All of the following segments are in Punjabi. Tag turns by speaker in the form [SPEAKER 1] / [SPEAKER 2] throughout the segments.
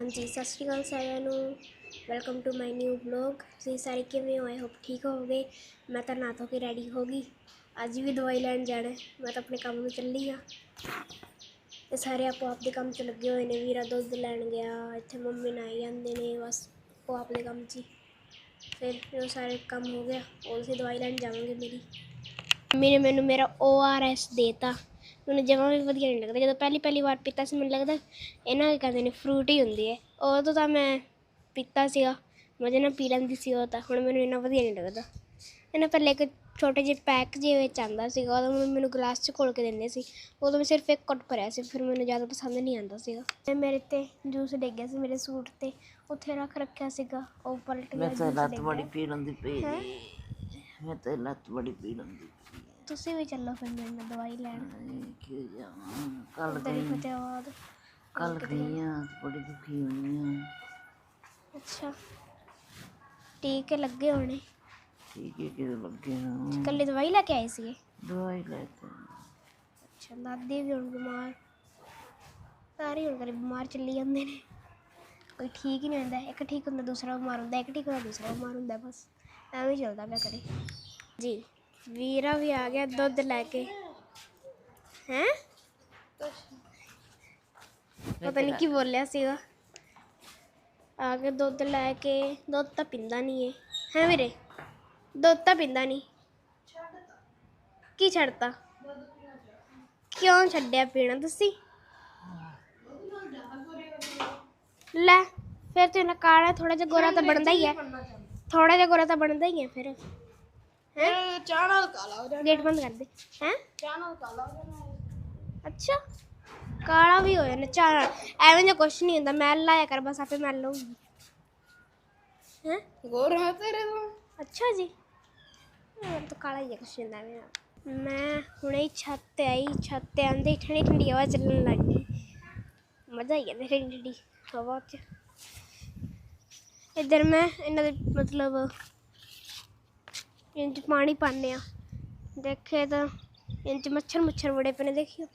[SPEAKER 1] ਹਾਂਜੀ, ਸਤਿ ਸ਼੍ਰੀ ਅਕਾਲ ਸਾਰਿਆਂ ਨੂੰ। Welcome to my new vlog ਤੁਸੀਂ ਸਾਰੇ ਕਿਵੇਂ ਹੋ? ਆਈ ਹੋਪ ਠੀਕ ਹੋਵੋਗੇ। ਮੈਂ ਤਾਂ ਨਾ ਧੋ ਕੇ ਰੈਡੀ ਹੋ ਗਈ। ਅੱਜ ਵੀ ਦਵਾਈ ਲੈਣ ਜਾਣਾ ਮੈਂ ਤਾਂ ਆਪਣੇ ਕੰਮ ਨੂੰ ਚੱਲੀ ਆ ਤੇ ਸਾਰੇ ਆਪੋ ਆਪਦੇ ਕੰਮ 'ਚ ਲੱਗੇ ਹੋਏ ਨੇ। ਵੀਰਾ ਦੁੱਧ ਲੈਣ ਗਿਆ। ਇੱਥੇ ਮੰਮੀ ਨਹਾਈ ਜਾਂਦੇ ਨੇ। ਬਸ ਉਹ ਆਪਣੇ ਕੰਮ 'ਚ ਹੀ। ਫਿਰ ਜਦੋਂ ਸਾਰੇ ਕੰਮ ਹੋ ਗਿਆ। ਉਸੇ ਦਵਾਈ ਲੈਣ ਜਾਵਾਂਗੇ ਮੇਰੀ? ਮੰਮੀ ਨੇ ਮੈਨੂੰ ਮੇਰਾ ORS ਦੇਤਾ। ਮੈਨੂੰ ਜਮਾਂ ਵੀ ਵਧੀਆ ਨਹੀਂ ਲੱਗਦਾ। ਜਦੋਂ ਪਹਿਲੀ ਪਹਿਲੀ ਵਾਰ ਪੀਤਾ ਸੀ ਮੈਨੂੰ ਲੱਗਦਾ ਇਹਨਾਂ ਕੀ ਕਹਿੰਦੇ ਨੇ ਫਰੂਟ ਹੀ ਹੁੰਦੀ ਹੈ। ਉਦੋਂ ਤਾਂ ਮੈਂ ਪੀਤਾ ਸੀਗਾ ਮਜ਼ੇ ਨਾਲ ਪੀ ਲੈਂਦੀ ਸੀ ਉਹ ਤਾਂ। ਹੁਣ ਮੈਨੂੰ ਇੰਨਾ ਵਧੀਆ ਨਹੀਂ ਲੱਗਦਾ। ਇਹਨਾਂ ਪਹਿਲੇ ਇੱਕ ਛੋਟੇ ਜਿਹੇ ਪੈਕ ਜਿਹੇ ਵਿੱਚ ਆਂਦਾ ਸੀਗਾ ਉਦੋਂ ਮੈਨੂੰ ਗਲਾਸ 'ਚ ਘੋਲ ਕੇ ਦਿੰਦੇ ਸੀ। ਉਦੋਂ ਮੈਂ ਸਿਰਫ ਇੱਕ ਘੁੱਟ ਭਰਿਆ ਸੀ ਫਿਰ ਮੈਨੂੰ ਜ਼ਿਆਦਾ ਪਸੰਦ ਨਹੀਂ ਆਂਦਾ ਸੀਗਾ। ਮੇਰੇ ਤੇ ਜੂਸ ਡਿੱਗ ਗਿਆ ਸੀ ਮੇਰੇ ਸੂਟ ਤੇ। ਉੱਥੇ ਰੱਖ ਰੱਖਿਆ ਸੀਗਾ ਉਹ ਪਲਟ ਗਿਆ
[SPEAKER 2] ਮੈਂ ਤਾਂ ਲੱਤ ਬੜੀ। ਪੀੜ ਹੁੰਦੀ ਪਈ ਮੈਂ ਤਾਂ ਲੱਤ ਬੜੀ ਪੀੜ ਹੁੰਦੀ ਪਈ
[SPEAKER 1] ਤੁਸੀਂ ਵੀ ਚੱਲੋ ਫਿਰ ਮੇਰੇ ਨਾਲ ਦਵਾਈ ਲੈਣ।
[SPEAKER 2] ਕੀ ਜਾਵਾਂ ਕੱਲ ਗਈ।
[SPEAKER 1] ਫਤਿਆਬਾਦ
[SPEAKER 2] ਕੱਲ ਗਈ ਆ ਬੜੀ ਦੁਖੀ ਹੋਈ ਆ
[SPEAKER 1] ਅੱਛਾ। ਟੀਕੇ ਲੱਗੇ ਹੋਣੇ।
[SPEAKER 2] ਠੀਕ ਹੈ ਕਿਤੇ ਲੱਗੇ ਹਾਂ
[SPEAKER 1] ਕੱਲੇ ਦਵਾਈ ਲੈ ਕੇ ਆਏ ਸੀਗੇ?
[SPEAKER 2] ਦਵਾਈ ਲੈ ਕੇ
[SPEAKER 1] ਅੱਛਾ ਦਾਦੀ ਵੀ ਹੁਣ ਬਿਮਾਰ। ਸਾਰੇ ਹੁਣ ਕਰੇ ਬਿਮਾਰ ਚੱਲੀ ਜਾਂਦੇ ਨੇ। ਕੋਈ ਠੀਕ ਹੀ ਨਹੀਂ ਹੁੰਦਾ। ਇੱਕ ਠੀਕ ਹੁੰਦਾ ਦੂਸਰਾ ਬਿਮਾਰ ਹੁੰਦਾ। ਇੱਕ ਠੀਕ ਹੁੰਦਾ ਦੂਸਰਾ ਬਿਮਾਰ ਹੁੰਦਾ ਬਸ। ਐਵੇਂ ਹੀ ਚੱਲਦਾ ਪਿਆ ਕਰੇ ਜੀ। ਵੀਰਾ ਵੀ ਆ ਗਿਆ ਦੁੱਧ ਲੈ ਕੇ। ਹੈ? ਪਤਾ ਨਹੀਂ ਕੀ ਬੋਲਿਆ ਸੀਗਾ। ਆ ਕੇ ਦੁੱਧ ਲੈ ਕੇ, ਦੁੱਧ ਤਾਂ ਪਿੰਦਾ ਨਹੀਂ ਹੈ ਹੈ ਵੀਰੇ? ਦੁੱਧ ਤਾਂ ਪਿੰਦਾ ਨਹੀਂ ਕੀ ਛੱਡਤਾ? ਕਿਉਂ ਛੱਡਿਆ ਪੀਣਾ ਤੁਸੀਂ? ਲੈ, ਫਿਰ ਤੇ ਨਾ ਕਾਲਾ ਥੋੜਾ ਜਿਹਾ ਗੋਰਾ ਤਾਂ ਬਣਦਾ ਹੀ ਹੈ। ਥੋੜਾ ਜਿਹਾ ਗੋਰਾ ਤਾਂ ਬਣਦਾ ਹੀ ਹੈ ਫਿਰ। ਹੈ?
[SPEAKER 3] ਚਾਹ ਨਾਲ ਕਾਲਾ ਹੋ
[SPEAKER 1] ਗੇਟ ਬੰਦ ਕਰ ਦੇ। ਹੈ?
[SPEAKER 3] ਚਾਹ ਨਾਲ ਕਾਲਾ ਹੋ ਜਾਣਾ
[SPEAKER 1] ਅੱਛਾ। ਕਾਲਾ ਵੀ ਹੋ ਚਾਹ ਐਵੇਂ ਜਿਹਾ ਕੁਛ ਨਹੀਂ ਹੁੰਦਾ। ਮੈਲ ਲਾਇਆ ਕਰ ਬਸ ਆਪੇ ਮੈਲ ਲਊਗੀ। ਹੈ?
[SPEAKER 3] ਗੋਰਾ ਤੇਰੇ ਤੋਂ?
[SPEAKER 1] ਅੱਛਾ ਜੀ। ਮੈਂ ਤਾਂ ਕਾਲਾ ਹੀ ਹੈ ਕੁਛ ਹੁੰਦਾ ਐਵੇਂ ਮੈਂ ਹੁਣੇ ਹੀ ਛੱਤ ਤੇ ਆਈ। ਛੱਤ ਤੇ ਆਂਦੇ ਹੀ ਠੰਡੀ ਠੰਡੀ ਹਵਾ ਚੱਲਣ ਲੱਗ ਗਈ। ਮਜ਼ਾ ਹੀ ਆ ਠੰਡੀ ਠੰਡੀ ਹਵਾ 'ਚ। ਇੱਧਰ ਮੈਂ ਇਹਨਾਂ ਦੇ ਮਤਲਬ ਇੰਜ ਪਾਣੀ ਪਾਉਂਦੇ ਆ ਦੇਖੇ ਤਾਂ ਇੰਜ ਮੱਛਰ ਮੱਛਰ ਬੜੇ ਪਏ ਨੇ, ਦੇਖਿਓ।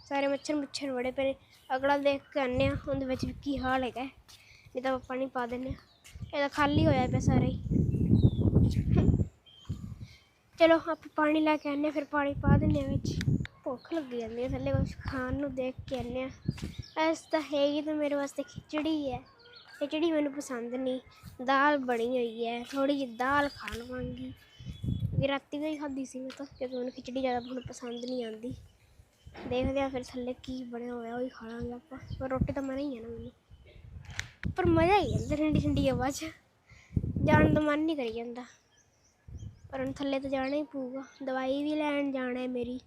[SPEAKER 1] ਸਾਰੇ ਮੱਛਰ ਮੱਛਰ ਬੜੇ ਪਏ ਨੇ। ਅਗਲਾ ਦੇਖ ਕੇ ਆਉਂਦੇ ਆ ਉਹਦੇ ਵਿੱਚ ਵੀ ਕੀ ਹਾਲ ਹੈਗਾ। ਨਹੀਂ ਤਾਂ ਆਪਾਂ ਪਾਣੀ ਪਾ ਦਿੰਦੇ। ਆ ਤਾਂ ਖਾਲੀ ਹੋਇਆ ਪਿਆ ਸਾਰਾ ਹੀ। ਚਲੋ ਆਪਾਂ ਪਾਣੀ ਲੈ ਕੇ ਆਨੇ ਫਿਰ ਪਾਣੀ ਪਾ ਦਿੰਦੇ ਆ ਵਿੱਚ। ਭੁੱਖ ਲੱਗੀ ਜਾਂਦੀ ਹੈ ਥੱਲੇ ਕੁਝ ਖਾਣ ਨੂੰ ਦੇਖ ਕੇ ਆਨੇ ਆ ਐਸ ਤਾਂ ਹੈਗੀ ਤਾਂ ਮੇਰੇ ਵਾਸਤੇ ਖਿਚੜੀ ਹੈ। ਖਿਚੜੀ ਮੈਨੂੰ ਪਸੰਦ ਨਹੀਂ, ਦਾਲ ਬਣੀ ਹੋਈ ਹੈ ਥੋੜੀ ਜਿਹੀ ਦਾਲ ਖਾ ਲਵਾਂਗੀ। ਵੀ ਰਾਤੀ ਵੀ ਖਾਧੀ ਸੀ ਮੈਂ ਤਾਂ, ਜਦੋਂ ਮੈਨੂੰ ਖਿਚੜੀ ਜ਼ਿਆਦਾ ਮੈਨੂੰ ਪਸੰਦ ਨਹੀਂ ਆਉਂਦੀ। ਦੇਖਦੇ ਆ ਫਿਰ ਥੱਲੇ ਕੀ ਬਣਿਆ ਹੋਇਆ, ਉਹ ਹੀ ਖਾ ਲਾਂਗੇ ਆਪਾਂ। ਪਰ ਰੋਟੀ ਤਾਂ ਮਨਾ ਹੀ ਹੈ ਨਾ ਮੈਨੂੰ। ਪਰ ਮਜ਼ਾ ਹੀ ਆਉਂਦਾ ਠੰਡੀ ਠੰਡੀ ਹਵਾ 'ਚ। ਜਾਣ ਦਾ ਮਨ ਨਹੀਂ ਕਰੀ ਜਾਂਦਾ। ਪਰ ਹੁਣ ਥੱਲੇ ਤਾਂ ਜਾਣਾ ਹੀ ਪਊਗਾ। ਦਵਾਈ ਵੀ ਲੈਣ ਜਾਣਾ ਹੈ ਮੇਰੀ।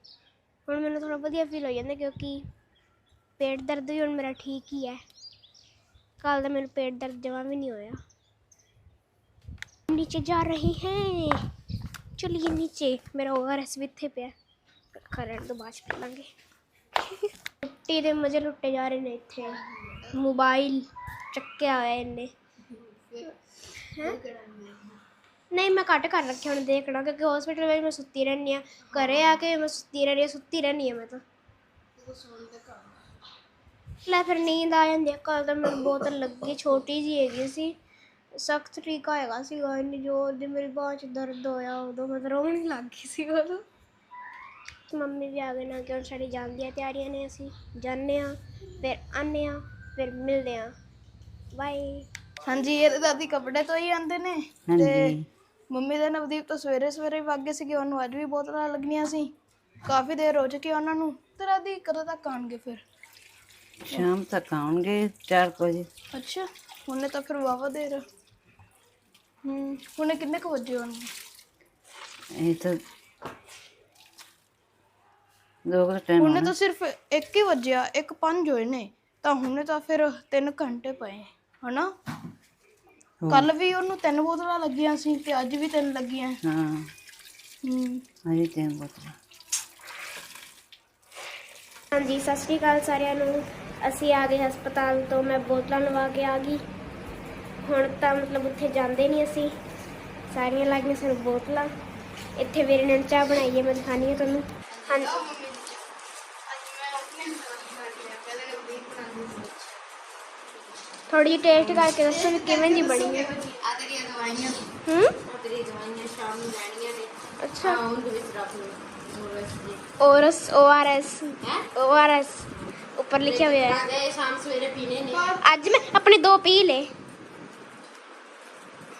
[SPEAKER 1] ਹੁਣ ਮੈਨੂੰ ਥੋੜਾ ਵਧੀਆ ਫੀਲ ਹੋ ਜਾਂਦਾ ਕਿਉਂਕਿ ਪੇਟ ਦਰਦ ਵੀ ਹੁਣ ਮੇਰਾ ਠੀਕ ਹੀ ਹੈ। ਕੱਲ ਦਾ ਮੈਨੂੰ ਪੇਟ ਦਰਦ ਜਮਾ ਵੀ ਨਹੀਂ ਹੋਇਆ। ਨੀਚੇ ਜਾ ਰਹੀ ਹੈ। ਚਲਿਏ ਨੀਚੇ। ਮੇਰਾ ਓਆਰਐਸ ਵੀ ਇੱਥੇ ਪਿਆ। ਕਰਨ ਤੋਂ ਬਾਅਦ ਪੀ ਲਾਂਗੇ ਲੁੱਟੇ ਦੇ ਮਜ਼ੇ ਲੁੱਟੇ ਜਾ ਰਹੇ ਨੇ ਇੱਥੇ। ਮੋਬਾਈਲ ਚੱਕਿਆ ਹੋਇਆ ਇਹਨੇ। ਨਹੀਂ, ਮੈਂ ਘੱਟ ਕਰ ਰੱਖਿਆ, ਹੁਣ ਦੇਖਣਾ, ਕਿਉਂਕਿ ਹਸਪੀਟਲ ਵਿੱਚ ਮੈਂ ਸੁੱਤੀ ਰਹਿੰਦੀ ਆ ਘਰੇ ਆ ਕੇ ਮੈਂ ਸੁੱਤੀ ਰਹਿੰਦੀ ਆ ਸੁੱਤੀ ਰਹਿੰਦੀ ਆ ਮੈਂ ਤਾਂ। ਲੈ ਫਿਰ ਨੀਂਦ ਆ ਜਾਂਦੀ ਆ ਕੱਲ ਤਾਂ ਮੈਨੂੰ ਬੋਤਲ ਲੱਗੀ ਛੋਟੀ ਜੀ ਹੈਗੀ ਸੀ। ਸਖਤ ਟੀਕਾ ਹੈਗਾ ਸੀਗਾ ਇੰਨੀ ਜ਼ੋਰ ਦੀ ਮੇਰੀ ਬਾਂਹ 'ਚ ਦਰਦ ਹੋਇਆ ਉਦੋਂ ਮੈਂ ਤਾਂ ਰੋਣ ਲੱਗ ਗਈ ਸੀ ਉਦੋਂ ਮੰਮੀ ਵੀ ਆ ਗਏ ਨਾ ਕਿ ਹੁਣ ਸਾਡੀ ਜਾਣ ਦੀਆਂ ਤਿਆਰੀਆਂ ਨੇ ਅਸੀਂ ਜਾਂਦੇ ਆ ਫਿਰ ਆਉਂਦੇ ਆ ਫਿਰ ਮਿਲਦੇ ਆ ਬਾਏ
[SPEAKER 3] ਹਾਂਜੀ ਇਹਦੇ ਦਾਦੀ ਕੱਪੜੇ ਤੋਂ ਹੀ ਆਉਂਦੇ ਨੇ ਤੇ ਮੰਮੀ ਦੇ ਨਵਦੀਪ ਤਾਂ ਸਵੇਰੇ ਸਵੇਰੇ ਵਗ ਗਏ ਸੀਗੇ ਉਹਨੂੰ ਅੱਜ ਵੀ ਬੋਤਲਾਂ ਲੱਗਣੀਆਂ ਸੀ। ਕਾਫੀ ਦੇਰ ਹੋ ਚੁੱਕੀ ਉਹਨਾਂ ਨੂੰ। ਤੇ ਦਾਦੀ ਕਦੋਂ ਤੱਕ ਆਉਣਗੇ ਫਿਰ।
[SPEAKER 2] ਸ਼ਾਮ ਤੱਕ ਆਉਣਗੇ 4 ਵਜੇ।
[SPEAKER 3] ਅੱਛਾ ਹੁਣੇ ਤਾਂ ਫਿਰ ਵਾਵਾ ਦੇਰ ਹੂੰ ਹੁਣੇ ਕਿੰਨੇ ਕੁ ਵਜੇ ਆਉਣਗੇ?
[SPEAKER 2] ਇਹ ਤਾਂ ਦੋ ਕੁ ਟਾਈਮ
[SPEAKER 3] ਹੁਣੇ ਤਾਂ ਸਿਰਫ 1 ਹੀ ਵਜਿਆ 1:05 ਹੋਏ ਨੇ। ਤਾਂ ਹੁਣੇ ਤਾਂ ਫਿਰ 3 ਘੰਟੇ ਪਏ ਹਨਾ? ਕੱਲ ਵੀ ਉਹਨੂੰ ਤਿੰਨ ਬੋਤਲਾਂ ਲੱਗੀਆਂ ਸੀ ਤੇ ਅੱਜ ਵੀ ਤਿੰਨ ਲੱਗੀਆਂ।
[SPEAKER 2] ਹਾਂ।
[SPEAKER 3] ਹੂੰ।
[SPEAKER 2] ਅਜੇ ਟਾਈਮ ਬਚਦਾ
[SPEAKER 1] ਹਾਂਜੀ ਸਤਿ ਸ਼੍ਰੀ ਅਕਾਲ ਸਾਰਿਆਂ ਨੂੰ। ਅਸੀਂ ਆ ਗਏ ਹਸਪਤਾਲ ਤੋਂ ਮੈਂ ਬੋਤਲਾਂ ਲਵਾ ਕੇ ਆ ਗਈ। ਹੁਣ ਤਾਂ ਮਤਲਬ ਉੱਥੇ ਜਾਂਦੇ ਨਹੀਂ ਅਸੀਂ। ਸਾਰੀਆਂ ਲੱਗੀਆਂ ਸਾਨੂੰ ਬੋਤਲਾਂ। ਇੱਥੇ ਵੀਰੇ ਨੇ ਚਾਹ ਬਣਾਈ ਹੈ ਮੈਂ ਦਿਖਾਣੀ ਹੈ ਤੁਹਾਨੂੰ। ਹਾਂ ਥੋੜੀ ਟੇਸਟ ਕਰਕੇ ਦੱਸੋ ਵੀ ਕਿਵੇਂ ਦੀ ਬਣੀ ਹੈ।
[SPEAKER 2] ਆਦਰੀ ਦਵਾਈਆਂ
[SPEAKER 1] ਹੂੰ?
[SPEAKER 2] ਆਦਰੀ ਦਵਾਈਆਂ ਸ਼ਾਮ ਨੂੰ ਲੈਣੀਆਂ ਨੇ
[SPEAKER 1] ਅੱਛਾ
[SPEAKER 2] ਉਹਦੇ ਵਿੱਚ ਰੱਖ ਲਓ। ORS ORS
[SPEAKER 1] ORS. ਉੱਪਰ ਲਿਖਿਆ ਹੋਇਆ
[SPEAKER 2] ਹੈ। ਇਹ ਸ਼ਾਮ ਸਵੇਰੇ ਪੀਣੇ ਨੇ।
[SPEAKER 1] ਅੱਜ ਮੈਂ ਆਪਣੇ ਦੋ ਪੀ ਲੇ।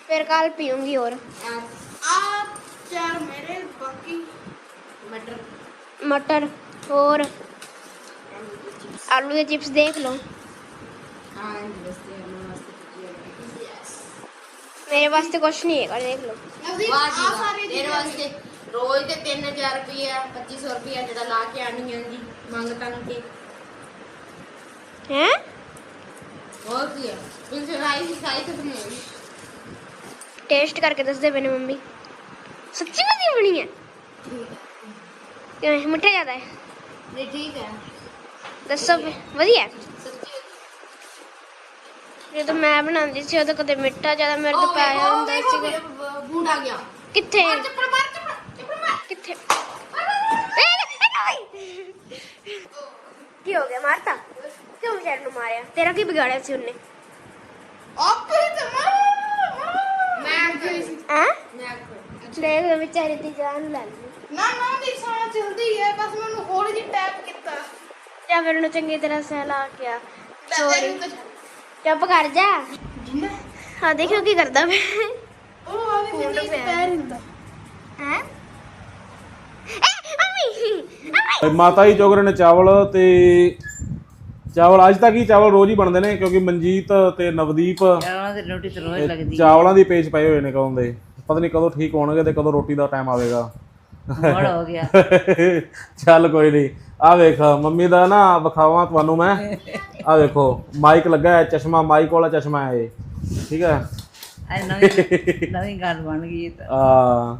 [SPEAKER 1] ਫਿਰ ਕੱਲ ਪੀਉਂਗੀ ਹੋਰ।
[SPEAKER 2] ਆ
[SPEAKER 3] ਚਾਰ ਮੇਰੇ ਬਾਕੀ
[SPEAKER 2] ਮਟਰ।
[SPEAKER 1] ਮਟਰ ਹੋਰ? ਆਲੂ ਦੇ ਚਿਪਸ ਦੇਖ
[SPEAKER 2] ਲਓ। ਮੇਰੇ ਵਾਸਤੇ
[SPEAKER 1] ਕੁਝ ਨਹੀਂ ਹੈਗਾ ਦੇਖ
[SPEAKER 3] ਲਓ।
[SPEAKER 2] ਵਾਹ ਜੀ ਵਾਹ। ਤੇਰੇ ਵਾਸਤੇ ਰੋਜ਼ ਤੇ 3000 ਰੁਪਏ 2500 ਰੁਪਏ ਜਿਹੜਾ ਲਾ ਕੇ ਆਣੀ ਆਂਦੀ ਮੰਗ ਤੰਗ ਕੇ।
[SPEAKER 1] ਹੈ?
[SPEAKER 2] ਹੋਰ ਕੀ ਹੈ ਤੁਸੀਂ ਰਾਈਸ ਖਾਈ ਤਾਂ
[SPEAKER 1] ਨਹੀਂ। ਟੇਸਟ ਕਰਕੇ ਦੱਸਦੇ ਪਏ ਨੇ ਮੰਮੀ। ਸੱਚੀ ਵਧੀਆ ਬਣੀ ਹੈ? ਕਿਵੇਂ ਮਿੱਠਾ ਜ਼ਿਆਦਾ ਹੈ?
[SPEAKER 2] ਨਹੀਂ ਠੀਕ ਹੈ।
[SPEAKER 1] ਦੱਸੋ
[SPEAKER 2] ਵਧੀਆ
[SPEAKER 1] ਜਦੋਂ ਮੈਂ ਬਣਾਉਂਦੀ ਸੀ ਉਦੋਂ ਕਦੇ ਮਿੱਠਾ ਜ਼ਿਆਦਾ ਮੇਰੇ ਤੇ ਪਾਇਆ ਹੁੰਦਾ ਸੀਗਾ।
[SPEAKER 2] ਬੂੰਡ ਆ ਗਿਆ।
[SPEAKER 1] ਕਿੱਥੇ?
[SPEAKER 2] ਚੱਪੜ ਮਾਰ ਚੱਪੜ ਮਾਰ।
[SPEAKER 1] ਕਿੱਥੇ? ਕੀ ਹੋ ਗਿਆ ਮਾਰਤਾ? ਕਿਉਂ ਵਿਚਾਰ ਨੂੰ ਮਾਰਿਆ? ਤੇਰਾ ਕੀ ਵਿਗਾੜਿਆ ਸੀ ਉਹਨੇ?
[SPEAKER 3] ਆਪੇ ਤੇ ਮਾਰ
[SPEAKER 2] ਮੈਂ ਸੀ।
[SPEAKER 1] ਹੈ?
[SPEAKER 2] ਮੈਂ
[SPEAKER 1] ਦੇਖ ਲਓ ਵਿਚਾਰੇ ਦੀ ਜਾਨ ਲੈ ਲਈ।
[SPEAKER 3] ਨਾ ਨਾ ਦੀ ਸਾਹ ਚਲਦੀ ਹੈ ਬਸ ਮੈਨੂੰ ਹੋਰ ਜੀ ਟੈਪ ਕੀਤਾ।
[SPEAKER 1] ਜਾਂ ਫਿਰ ਉਹਨੂੰ ਚੰਗੀ ਤਰ੍ਹਾਂ ਸਹਿਲਾ ਕੇ ਆ।
[SPEAKER 3] ਸੌਰੀ
[SPEAKER 1] ਚੁੱਪ ਕਰ ਜਾ।
[SPEAKER 3] ਜਿੰਨਾ?
[SPEAKER 1] ਹਾਂ ਦੇਖਿਓ ਕੀ ਕਰਦਾ ਮੈਂ
[SPEAKER 3] ਉਹ ਆ ਵੀ
[SPEAKER 1] ਪਿਆ।
[SPEAKER 3] ਪੈਰ ਹੁੰਦਾ।
[SPEAKER 1] ਹੈ?
[SPEAKER 4] ਮਾਤਾ ਜੀ ਚੋਗਰੇ ਨੇ ਚਾਵਲ ਤੇ ਚਾਵਲ ਅੱਜ ਤੱਕ ਹੀ ਚਾਵਲ ਰੋਜ਼ ਹੀ ਬਣਦੇ ਨੇ ਕਿਉਂਕਿ ਮਨਜੀਤ ਤੇ ਨਵਦੀਪ
[SPEAKER 2] ਚਾਵਲਾਂ ਦੀ ਰੋਟੀ ਤਾਂ ਰੋਜ਼ ਲੱਗਦੀ।
[SPEAKER 4] ਚਾਵਲਾਂ ਦੀ ਪੇਚ ਪਏ ਹੋਏ ਨੇ ਕਦੋਂ ਦੇ। ਪਤਾ ਨਹੀਂ ਕਦੋਂ ਠੀਕ ਹੋਣਗੇ ਤੇ ਕਦੋਂ ਰੋਟੀ ਦਾ ਟਾਈਮ ਆਵੇਗਾ।
[SPEAKER 2] ਬੜ ਹੋ ਗਿਆ।
[SPEAKER 4] ਚੱਲ ਕੋਈ ਨਹੀਂ ਆ ਵੇਖ ਮੰਮੀ ਦਾ ਨਾ ਵਿਖਾਵਾਂ ਤੁਹਾਨੂੰ ਮੈਂ। ਆ ਵੇਖੋ ਮਾਈਕ ਲੱਗਾ ਹੈ ਚਸ਼ਮਾ ਮਾਈਕ ਵਾਲਾ ਚਸ਼ਮਾ ਹੈ ਇਹ। ਠੀਕ ਹੈ?
[SPEAKER 2] ਅੱਜ ਨਵੀਂ ਨਵੀਂ ਗੱਲ ਬਣ ਗਈ ਇਹ ਤਾਂ।
[SPEAKER 4] ਆ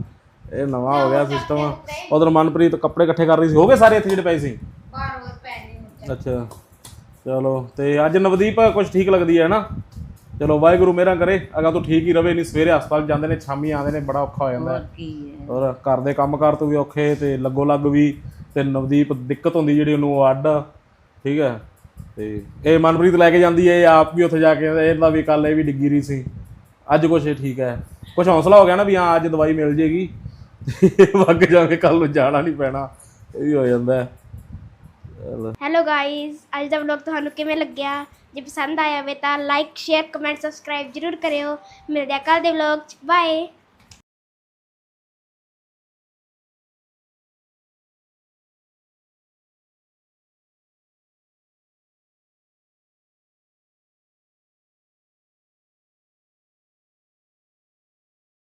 [SPEAKER 4] ਇਹ ਨਵਾਂ ਹੋ ਗਿਆ ਸਿਸਟਮ ਉਧਰ ਮਨਪ੍ਰੀਤ ਕੱਪੜੇ ਇਕੱਠੇ ਕਰ ਰਹੀ ਸੀ। ਹੋ ਗਏ ਸਾਰੇ ਇੱਥੇ ਜਿਹੜੇ ਪਏ ਸੀ?
[SPEAKER 2] ਬਾਹਰ ਹੋਰ ਪੈਣੇ
[SPEAKER 4] ਅੱਛਾ। ਚਲੋ ਤੇ ਅੱਜ ਨਵਦੀਪ ਕੁਝ ਠੀਕ ਲੱਗਦੀ ਹੈ ਨਾ? ਚਲੋ ਵਾਹਿਗੁਰੂ ਮੇਰਾ ਕਰੇ ਅਗਾ ਤੋਂ ਠੀਕ ਹੀ ਰਵੇ ਨਹੀਂ ਸਵੇਰੇ ਹਸਪਤਾਲ ਜਾਂਦੇ ਨੇ ਸ਼ਾਮੀ ਆਉਂਦੇ ਨੇ ਬੜਾ ਔਖਾ ਹੋ ਜਾਂਦਾ।
[SPEAKER 2] ਕੀ ਹੈ।
[SPEAKER 4] ਔਰ ਘਰ ਦੇ ਕੰਮਕਾਰ ਤੋਂ ਵੀ ਔਖੇ ਤੇ ਲੱਗੋ ਲੱਗ ਵੀ ਤੇ ਨਵਦੀਪ ਦਿੱਕਤ ਹੁੰਦੀ ਜਿਹੜੀ ਉਹਨੂੰ ਉਹ ਅੱਡ ਠੀਕ ਹੈ? ਤੇ ਇਹ ਮਨਪ੍ਰੀਤ ਲੈ ਕੇ ਜਾਂਦੀ ਹੈ ਇਹ ਆਪ ਵੀ ਉੱਥੇ ਜਾ ਕੇ ਇਹਦਾ ਵੀ ਕੱਲ ਇਹ ਵੀ ਡਿੱਗੀ ਰਹੀ ਸੀ। ਅੱਜ ਕੁਛ ਇਹ ਠੀਕ ਹੈ। ਕੁਛ ਹੌਸਲਾ ਹੋ ਗਿਆ ਨਾ ਵੀ ਹਾਂ ਅੱਜ ਦਵਾਈ ਮਿਲ ਜੇਗੀ ਵਗ ਜਾਵੇ ਕੱਲ ਨੂੰ ਜਾਣਾ ਨਹੀਂ ਪੈਣਾ ਇਹ ਵੀ ਹੋ ਜਾਂਦਾ ਹੈ।
[SPEAKER 1] ਹੈਲੋ ਗਾਇਸ ਅੱਜ ਦਾ ਵਲੌਗ ਤੁਹਾਨੂੰ ਕਿਵੇਂ ਲੱਗਿਆ? ਜੇ ਪਸੰਦ ਆਇਆ ਹੋਵੇ ਤਾਂ ਲਾਈਕ ਸ਼ੇਅਰ ਕਮੈਂਟ ਸਬਸਕ੍ਰਾਈਬ ਜ਼ਰੂਰ ਕਰਿਓ। ਮਿਲਦੇ ਆ ਕੱਲ ਦੇ ਵਲੌਗ ਚ। ਬਾਏ